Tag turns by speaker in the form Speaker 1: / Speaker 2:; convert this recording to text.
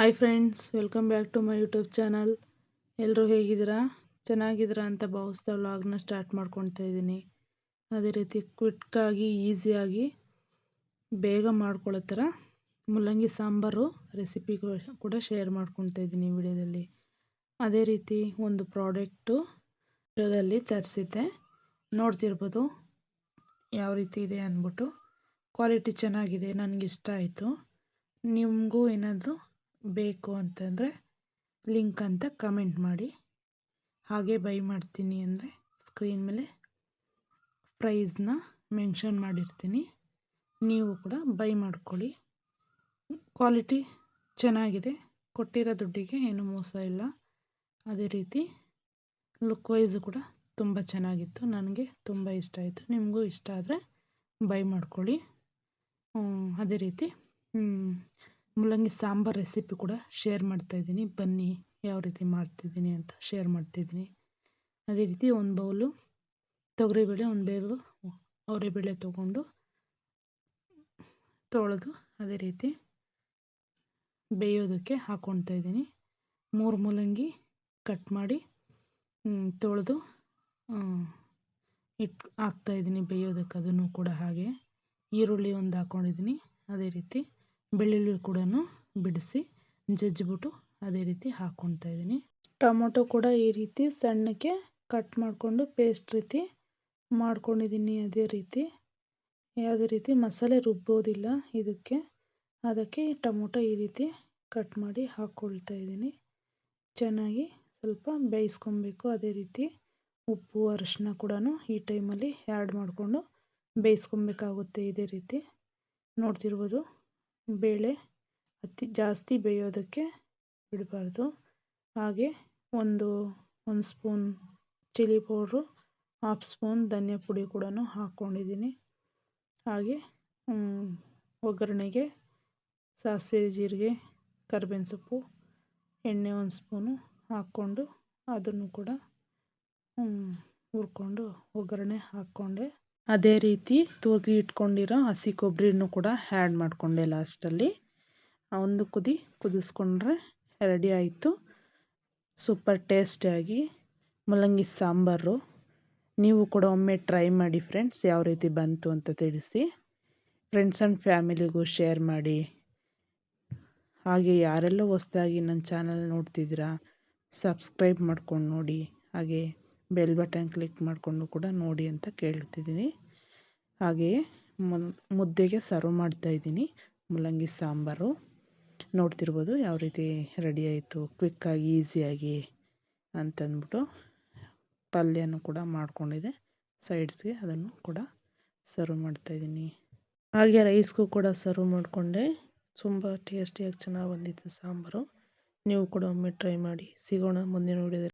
Speaker 1: Hi friends welcome back to my YouTube channel ಎಲ್ಲರೂ ಹೇಗಿದ್ದೀರಾ? ಚೆನ್ನಾಗಿದ್ದೀರಾ ಅಂತ ಭಾವಿಸ್ತಾ ವ್ಲಾಗ್ನ ಸ್ಟಾರ್ಟ್ ಮಾಡ್ಕೊತಾ ಇದ್ದೀನಿ. ಅದೇ ರೀತಿ ಕ್ವಿಕ್ಕಾಗಿ ಈಸಿಯಾಗಿ ಬೇಗ ಮಾಡ್ಕೊಳ್ಳೋ ಥರ ಮುಲ್ಲಂಗಿ ಸಾಂಬಾರು ರೆಸಿಪಿ ಕೂಡ ಶೇರ್ ಮಾಡ್ಕೊಳ್ತಾ ಇದ್ದೀನಿ ವಿಡಿಯೋದಲ್ಲಿ. ಅದೇ ರೀತಿ ಒಂದು ಪ್ರಾಡಕ್ಟು ವಿಡಿಯೋದಲ್ಲಿ ತರಿಸಿದ್ದೆ. ನೋಡ್ತಿರ್ಬೋದು ಯಾವ ರೀತಿ ಇದೆ ಅಂದ್ಬಿಟ್ಟು. ಕ್ವಾಲಿಟಿ ಚೆನ್ನಾಗಿದೆ ನನಗಿಷ್ಟ ಆಯಿತು. ನಿಮಗೂ ಏನಾದರೂ ಬೇಕು ಅಂತಂದರೆ ಲಿಂಕ್ ಅಂತ ಕಮೆಂಟ್ ಮಾಡಿ. ಹಾಗೆ ಬೈ ಮಾಡ್ತೀನಿ ಅಂದರೆ ಸ್ಕ್ರೀನ್ ಮೇಲೆ ಪ್ರೈಸ್ನ ಮೆನ್ಷನ್ ಮಾಡಿರ್ತೀನಿ. ನೀವು ಕೂಡ ಬೈ ಮಾಡ್ಕೊಳ್ಳಿ. ಕ್ವಾಲಿಟಿ ಚೆನ್ನಾಗಿದೆ. ಕೊಟ್ಟಿರೋ ದುಡ್ಡಿಗೆ ಏನು ಮೋಸ ಇಲ್ಲ. ಅದೇ ರೀತಿ ಲುಕ್ ವೈಸು ಕೂಡ ತುಂಬ ಚೆನ್ನಾಗಿತ್ತು. ನನಗೆ ತುಂಬ ಇಷ್ಟ ಆಯಿತು. ನಿಮಗೂ ಇಷ್ಟ ಆದರೆ ಬೈ ಮಾಡ್ಕೊಳ್ಳಿ. ಅದೇ ರೀತಿ ಮೂಲಂಗಿ ಸಾಂಬಾರ್ ರೆಸಿಪಿ ಕೂಡ ಶೇರ್ ಮಾಡ್ತಾಯಿದ್ದೀನಿ ಬನ್ನಿ ಯಾವ ರೀತಿ ಮಾಡ್ತಿದ್ದೀನಿ ಅಂತ ಶೇರ್ ಮಾಡ್ತಿದ್ದೀನಿ. ಅದೇ ರೀತಿ ಒಂದು ಬೌಲು ತೊಗರಿಬೇಳೆ, ಒಂದು ಬೇಲು ಅವರೆಬೇಳೆ ತೊಗೊಂಡು ತೊಳೆದು ಅದೇ ರೀತಿ ಬೇಯೋದಕ್ಕೆ ಹಾಕ್ಕೊಳ್ತಾ ಇದ್ದೀನಿ. ಮೂರು ಮೂಲಂಗಿ ಕಟ್ ಮಾಡಿ ತೊಳೆದು ಇಟ್ಟು ಹಾಕ್ತಾಯಿದ್ದೀನಿ ಬೇಯೋದಕ್ಕೆ. ಅದನ್ನು ಕೂಡ ಹಾಗೆ ಈರುಳ್ಳಿ ಒಂದು ಹಾಕ್ಕೊಂಡಿದ್ದೀನಿ ಅದೇ ರೀತಿ ಬೆಳ್ಳುಳ್ಳಿ ಕೂಡ ಬಿಡಿಸಿ ಜಜ್ಜಿಬಿಟ್ಟು ಅದೇ ರೀತಿ ಹಾಕ್ಕೊಳ್ತಾ ಇದ್ದೀನಿ. ಟೊಮೊಟೊ ಕೂಡ ಈ ರೀತಿ ಸಣ್ಣಕ್ಕೆ ಕಟ್ ಮಾಡಿಕೊಂಡು ಪೇಸ್ಟ್ ರೀತಿ ಮಾಡ್ಕೊಂಡಿದ್ದೀನಿ ಅದೇ ರೀತಿ. ಯಾವುದೇ ರೀತಿ ಮಸಾಲೆ ರುಬ್ಬೋದಿಲ್ಲ ಇದಕ್ಕೆ. ಅದಕ್ಕೆ ಟೊಮೊಟೊ ಈ ರೀತಿ ಕಟ್ ಮಾಡಿ ಹಾಕ್ಕೊಳ್ತಾ ಇದ್ದೀನಿ. ಚೆನ್ನಾಗಿ ಸ್ವಲ್ಪ ಬೇಯಿಸ್ಕೊಬೇಕು ಅದೇ ರೀತಿ. ಉಪ್ಪು, ಅರಿಶಿನ ಕೂಡ ಈ ಟೈಮಲ್ಲಿ ಆ್ಯಡ್ ಮಾಡಿಕೊಂಡು ಬೇಯಿಸ್ಕೊಬೇಕಾಗುತ್ತೆ ಇದೇ ರೀತಿ. ನೋಡ್ತಿರ್ಬೋದು ಬೇಳೆ ಅತಿ ಜಾಸ್ತಿ ಬೇಯೋದಕ್ಕೆ ಬಿಡಬಾರ್ದು. ಹಾಗೆ ಒಂದು ಒಂದು spoon chilli powder, half spoon ಧನಿಯಾ ಪುಡಿ ಕೂಡ ಹಾಕ್ಕೊಂಡಿದ್ದೀನಿ. ಹಾಗೆ ಒಗ್ಗರಣೆಗೆ ಸಾಸಿವೆ ಜೀರಿಗೆ, ಕರ್ಬೇವಿನ ಸೊಪ್ಪು, ಎಣ್ಣೆ ಒಂದು ಸ್ಪೂನು ಹಾಕ್ಕೊಂಡು ಅದನ್ನು ಕೂಡ ಹುರ್ಕೊಂಡು ಒಗ್ಗರಣೆ ಹಾಕ್ಕೊಂಡೆ. ಅದೇ ರೀತಿ ತೂಗಿ ಇಟ್ಕೊಂಡಿರೋ ಹಸಿ ಕೊಬ್ಬರಿನೂ ಕೂಡ ಆ್ಯಡ್ ಮಾಡಿಕೊಂಡೆ ಲಾಸ್ಟಲ್ಲಿ ಒಂದು ಕುದಿ, ಕುದಿಸ್ಕೊಂಡ್ರೆ ರೆಡಿ ಆಯಿತು. ಸೂಪರ್ ಟೇಸ್ಟಿಯಾಗಿ ಮೂಲಂಗಿ ಸಾಂಬಾರು. ನೀವು ಕೂಡ ಒಮ್ಮೆ ಟ್ರೈ ಮಾಡಿ ಫ್ರೆಂಡ್ಸ್ ಯಾವ ರೀತಿ ಬಂತು ಅಂತ ತಿಳಿಸಿ. ಫ್ರೆಂಡ್ಸ್ ಆ್ಯಂಡ್ ಫ್ಯಾಮಿಲಿಗೂ ಶೇರ್ ಮಾಡಿ. ಹಾಗೆ ಯಾರೆಲ್ಲ ಹೊಸ್ದಾಗಿ ನನ್ನ ಚಾನಲ್ ನೋಡ್ತಿದ್ದೀರಾ ಸಬ್ಸ್ಕ್ರೈಬ್ ಮಾಡ್ಕೊಂಡು ನೋಡಿ. ಹಾಗೆ ಬೆಲ್ ಬಟನ್ ಕ್ಲಿಕ್ ಮಾಡಿಕೊಂಡು ಕೂಡ ನೋಡಿ ಅಂತ ಕೇಳ್ತಿದ್ದೀನಿ. ಹಾಗೆಯೇ ಮುದ್ದೆಗೆ ಸರ್ವ್ ಮಾಡ್ತಾ ಇದ್ದೀನಿ. ಮೂಲಂಗಿ ಸಾಂಬಾರು. ನೋಡ್ತಿರ್ಬೋದು ಯಾವ ರೀತಿ ರೆಡಿ ಆಯಿತು ಕ್ವಿಕ್ಕಾಗಿ ಈಸಿಯಾಗಿ ಅಂತಂದ್ಬಿಟ್ಟು ಪಲ್ಯನೂ ಕೂಡ ಮಾಡಿಕೊಂಡಿದೆ ಸೈಡ್ಸ್ಗೆ ಅದನ್ನು ಕೂಡ ಸರ್ವ್ ಮಾಡ್ತಾ ಇದ್ದೀನಿ. ಹಾಗೆ ರೈಸ್ಗೂ ಕೂಡ ಸರ್ವ್ ಮಾಡಿಕೊಂಡೆ. ತುಂಬ ಟೇಸ್ಟಿಯಾಗಿ ಚೆನ್ನಾಗಿ ಬಂದಿತ್ತು ಸಾಂಬಾರು. ನೀವು ಕೂಡ ಒಮ್ಮೆ ಟ್ರೈ ಮಾಡಿ. ಸಿಗೋಣ ಮುಂದಿನ ವೀಡಿಯೋದಲ್ಲಿ